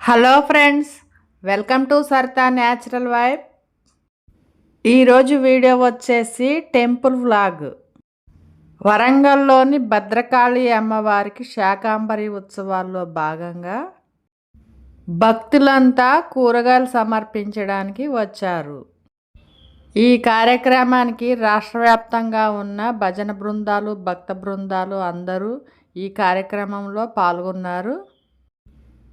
Hello friends welcome to Sarita natural vibe. ఈరోజు video వచ్చేసి temple vlog. వరంగల్లోని భద్రకాళి అమ్మవారికి శాకాంబరి ఉత్సవాల్లో భాగంగా భక్తులంతా కూరగాయలు సమర్పించడానికి వచ్చారు. ఈ కార్యక్రమానికి రాష్ట్ర వ్యాప్తంగా ఉన్న భజన బృందాలు భక్త బృందాలు అందరూ ఈ కార్యక్రమంలో పాల్గొన్నారు.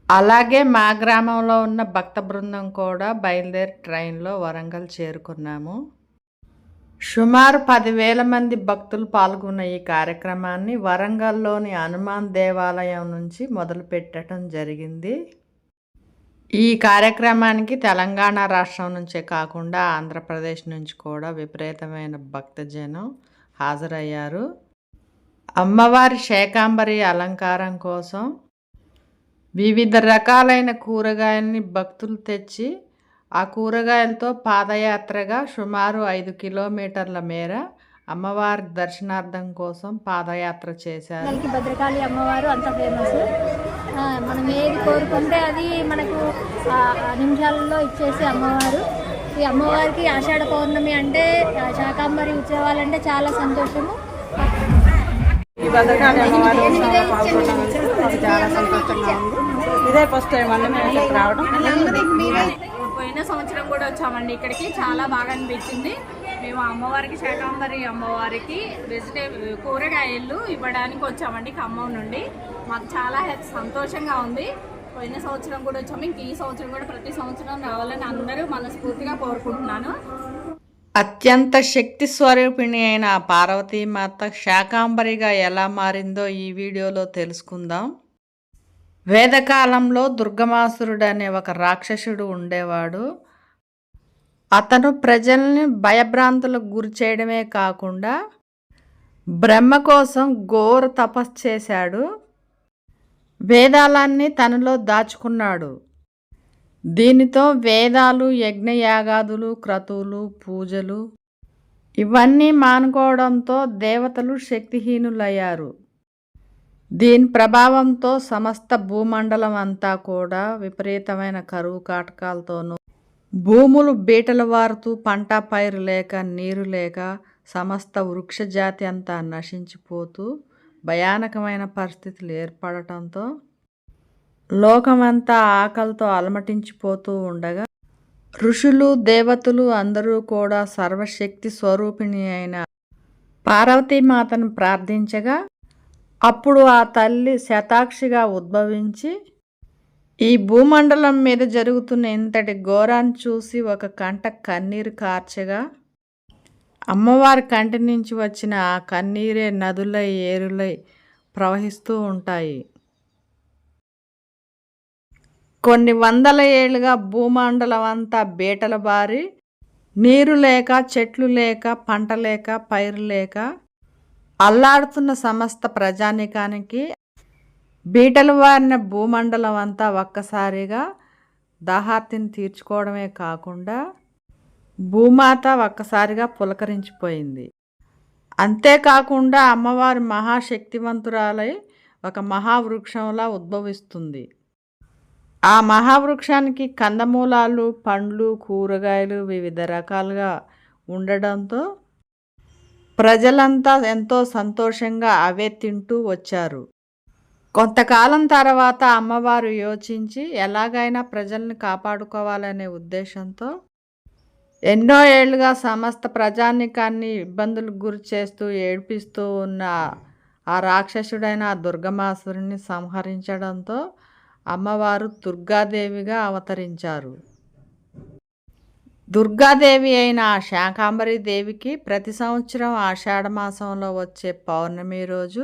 అలాగే మా గ్రామంలో ఉన్న భక్త బృందం కూడా బయలుదేరి ట్రైన్లో వరంగల్ చేరుకున్నాము. సుమారు పదివేల మంది భక్తులు పాల్గొన్న ఈ కార్యక్రమాన్ని వరంగల్లోని హనుమాన్ దేవాలయం నుంచి మొదలుపెట్టడం జరిగింది. ఈ కార్యక్రమానికి తెలంగాణ రాష్ట్రం నుంచే కాకుండా ఆంధ్రప్రదేశ్ నుంచి కూడా విపరీతమైన భక్తజనం హాజరయ్యారు. అమ్మవారి శేకాంబరి అలంకారం కోసం వివిధ రకాలైన కూరగాయలని భక్తులు తెచ్చి ఆ కూరగాయలతో పాదయాత్రగా సుమారు ఐదు కిలోమీటర్ల మేర అమ్మవారి దర్శనార్థం కోసం పాదయాత్ర చేశారు. భద్రకాళి అమ్మవారు అంత ఫేమస్ మనం ఏది కోరుకుంటే అది మనకు ఆ, నిమిషాలలో ఇచ్చేసి అమ్మవారు. ఈ అమ్మవారికి ఆషాఢ పౌర్ణమి అంటే శాకాంబరి ఉత్సవాలంటే చాలా సంతోషము. ఈ భద్రకాళి మాకు చాలా సంతోషంగా ఉంది ఇదే ఫస్ట్ టైం అండి మేము ఇక్కడికి రావడం. పోయిన సంవత్సరం కూడా వచ్చామండి ఇక్కడికి. చాలా బాగా అనిపించింది. మేము అమ్మవారికి శాకాంబరి అమ్మవారికి వెజిటేబుల్ కూరగాయలు ఇవ్వడానికి వచ్చామండి ఖమ్మం నుండి. మాకు చాలా సంతోషంగా ఉంది. పోయిన సంవత్సరం కూడా వచ్చాము. ఇంక ఈ సంవత్సరం కూడా ప్రతి సంవత్సరం రావాలని అందరూ మనస్ఫూర్తిగా కోరుకుంటున్నాను. అత్యంత శక్తి స్వరూపిణి అయిన పార్వతీమాత శాకాంబరిగా ఎలా మారిందో ఈ వీడియోలో తెలుసుకుందాం. వేదకాలంలో దుర్గమాసురుడు అనే ఒక రాక్షసుడు ఉండేవాడు. అతను ప్రజల్ని భయభ్రాంతులకు గురి చేయడమే కాకుండా బ్రహ్మ కోసం ఘోర తపస్సు చేశాడు. వేదాలన్నీ తనలో దాచుకున్నాడు. దీనితో వేదాలు యజ్ఞయాగాదులు క్రతువులు పూజలు ఇవన్నీ మానుకోవడంతో దేవతలు శక్తిహీనులయ్యారు. దీని ప్రభావంతో సమస్త భూమండలం అంతా కూడా విపరీతమైన కరువు కాటకాలతోనూ భూములు బీటలు వారుతూ పంట పైరు లేక నీరు లేక సమస్త వృక్ష జాతి అంతా నశించిపోతూ భయానకమైన పరిస్థితులు ఏర్పడటంతో లోకమంతా ఆకలితో అలమటించిపోతూ ఉండగా ఋషులు దేవతలు అందరూ కూడా సర్వశక్తి స్వరూపిణి అయిన పార్వతీమాతను ప్రార్థించగా అప్పుడు ఆ తల్లి శతాక్షిగా ఉద్భవించి ఈ భూమండలం మీద జరుగుతున్న ఇంతటి ఘోరాన్ని చూసి ఒక కంట కన్నీరు కార్చగా అమ్మవారి కంటి నుంచి వచ్చిన ఆ కన్నీరే నదులై ఏరులై ప్రవహిస్తూ ఉంటాయి. కొన్ని వందల ఏళ్ళుగా భూమండలం అంతా బీటల బారి నీరు లేక చెట్లు లేక పంట లేక పైరు లేక అల్లాడుతున్న సమస్త ప్రజానికానికి బీటలు వారిన భూమండలం అంతా ఒక్కసారిగా దాహార్తిని తీర్చుకోవడమే కాకుండా భూమాత ఒక్కసారిగా పులకరించిపోయింది. అంతేకాకుండా అమ్మవారి మహాశక్తివంతురాలై ఒక మహావృక్షంలా ఉద్భవిస్తుంది. ఆ మహావృక్షానికి కందమూలాలు పండ్లు కూరగాయలు వివిధ రకాలుగా ఉండడంతో ప్రజలంతా ఎంతో సంతోషంగా అవే తింటూ వచ్చారు. కొంతకాలం తర్వాత అమ్మవారు యోచించి ఎలాగైనా ప్రజల్ని కాపాడుకోవాలనే ఉద్దేశంతో ఎన్నో ఏళ్ళుగా సమస్త ప్రజానికాన్ని ఇబ్బందులకు గురి చేస్తూ ఏడిపిస్తూ ఉన్న ఆ రాక్షసుడైన ఆ దుర్గమాసురుని సంహరించడంతో అమ్మవారు దుర్గాదేవిగా అవతరించారు. దుర్గాదేవి అయిన ఆ శాకాంబరి దేవికి ప్రతి సంవత్సరం ఆషాఢ మాసంలో వచ్చే పౌర్ణమి రోజు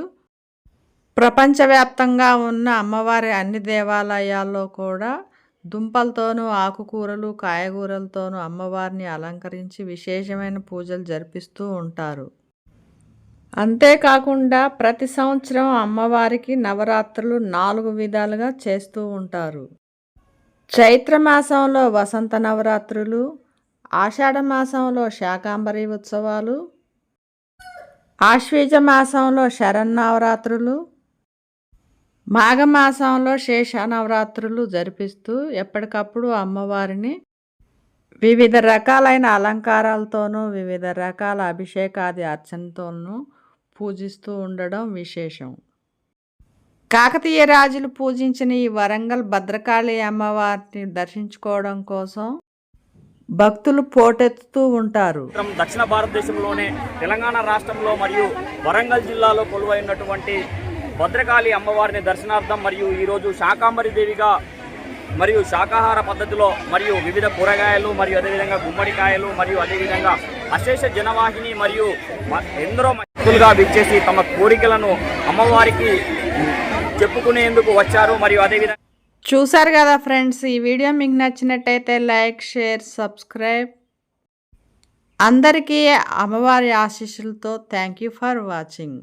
ప్రపంచవ్యాప్తంగా ఉన్న అమ్మవారి అన్ని దేవాలయాల్లో కూడా దుంపలతోనూ ఆకుకూరలు కాయగూరలతోనూ అమ్మవారిని అలంకరించి విశేషమైన పూజలు జరిపిస్తూ ఉంటారు. అంతేకాకుండా ప్రతి సంవత్సరం అమ్మవారికి నవరాత్రులు నాలుగు విధాలుగా చేస్తూ ఉంటారు. చైత్ర మాసంలో వసంత నవరాత్రులు ఆషాఢ మాసంలో శాకాంబరి ఉత్సవాలు ఆశ్వీజ మాసంలో శరన్నవరాత్రులు మాఘమాసంలో శేషనవరాత్రులు జరిపిస్తూ ఎప్పటికప్పుడు అమ్మవారిని వివిధ రకాలైన అలంకారాలతోనూ వివిధ రకాల అభిషేకాది అర్చనతోనూ పూజిస్తూ ఉండడం విశేషం. కాకతీయ రాజులు పూజించిన ఈ వరంగల్ భద్రకాళి అమ్మవారిని దర్శించుకోవడం కోసం భక్తులు పోటెత్తుతూ ఉంటారు. దక్షిణ భారతదేశంలోనే తెలంగాణ రాష్ట్రంలో మరియు వరంగల్ జిల్లాలో కొలువైనటువంటి భద్రకాళి అమ్మవారిని దర్శనార్థం మరియు ఈరోజు శాకాంబరి దేవిగా మరియు శాకాహార పద్ధతిలో మరియు వివిధ కూరగాయలు మరియు అదేవిధంగా గుమ్మడికాయలు మరియు అదేవిధంగా అశేష జనవాహిని మరియు ఎందరో భక్తులుగా విచ్చేసి తమ కోరికలను అమ్మవారికి చెప్పుకునేందుకు వచ్చారు మరియు అదేవిధంగా చూసారు కదా ఫ్రెండ్స్ ఈ వీడియో మీకు నచ్చినట్టయితే లైక్ షేర్ సబ్స్క్రైబ్. అందరికీ అమ్మవారి ఆశీస్సులతో థ్యాంక్ యూ ఫర్ వాచింగ్.